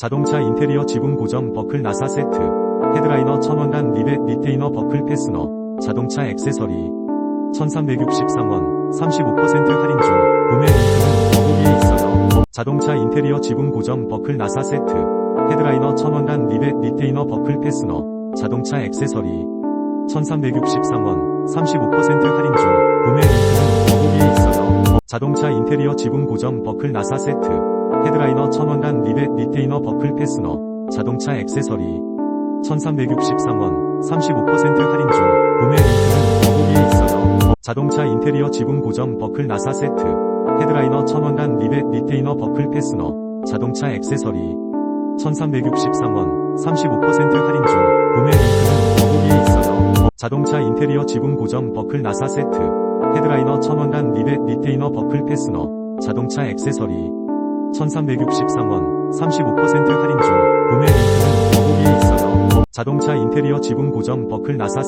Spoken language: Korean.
자동차 인테리어 지붕 고정 버클 나사 세트, 헤드라이너 1000원단 리벳 리테이너 버클 패스너, 자동차 액세서리, 1363원, 35% 할인 중, 구매 링크는 더보기에 있어요. 자동차 인테리어 지붕 고정 버클 나사 세트, 헤드라이너 1000원단 리벳 리테이너 버클 패스너, 자동차 액세서리, 1363원, 35% 할인 중, 구매 링크는 더보기에 있어요. 자동차 인테리어 지붕 고정 버클 나사 세트, 헤드라이너 1000원단 리벳 리테이너 버클 패스너, 자동차 액세서리, 1363원, 35% 할인 중, 구매 링크는 더보기에 있어요. 자동차 인테리어 지붕 고정 버클 나사 세트, 헤드라이너 1000원단 리벳 리테이너 버클 패스너, 자동차 액세서리, 1363원, 35% 할인 중, 구매 링크는 더보기에 있어요. 자동차 인테리어 지붕 고정 버클 나사 세트, 헤드라이너 1000원단 리벳 리테이너 버클 패스너, 자동차 액세서리, 1363원, 35% 할인 중, 구매 링크는 더보기에 있어요. 자동차 인테리어 지붕 고정 버클 나사